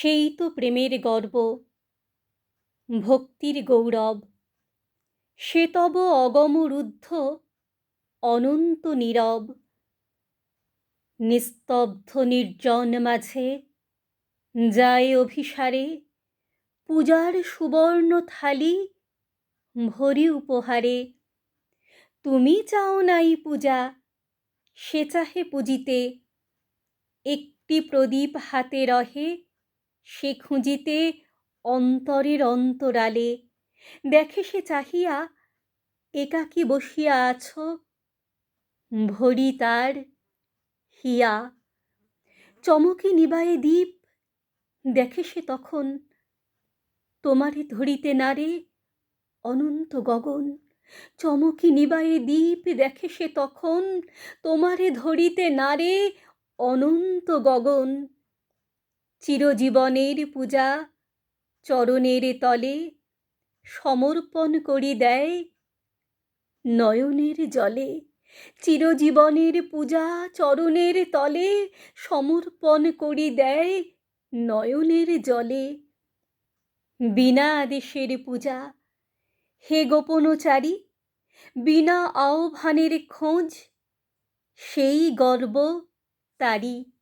সেই তো প্রেমের গর্ব, ভক্তির গৌরব। সে তব অগম রুদ্ধ অনন্ত নীরব। নিস্তব্ধ নির্জন মাঝে যায় অভিসারে, পূজার সুবর্ণ থালি ভরি উপহারে। তুমি চাও নাই পূজা, সে চাহে পুজিতে, একটি প্রদীপ হাতে রহে সে খুঁজিতে অন্তরের অন্তরালে। দেখে সে চাহিয়া, একাকী বসিয়া আছো? ভরি তার হিয়া। চমকে নিবায়ে দীপ দেখে সে তখন, তোমারে ধরিতে নারে অনন্ত গগন। চমকি নিবায়ে দীপ দেখে সে তখন, তোমারে ধরিতে নারে অনন্ত গগন। চিরজীবনের পূজা, চরণের তলে সমর্পণ করি দেয় নয়নের জলে। চিরজীবনের পূজা, চরণের তলে সমর্পণ করি দেয় নয়নের জলে। বিনা আদেশের পূজা, হে গোপনচারী, বিনা আহ্বানের খোঁজ, সেই গর্ব তারি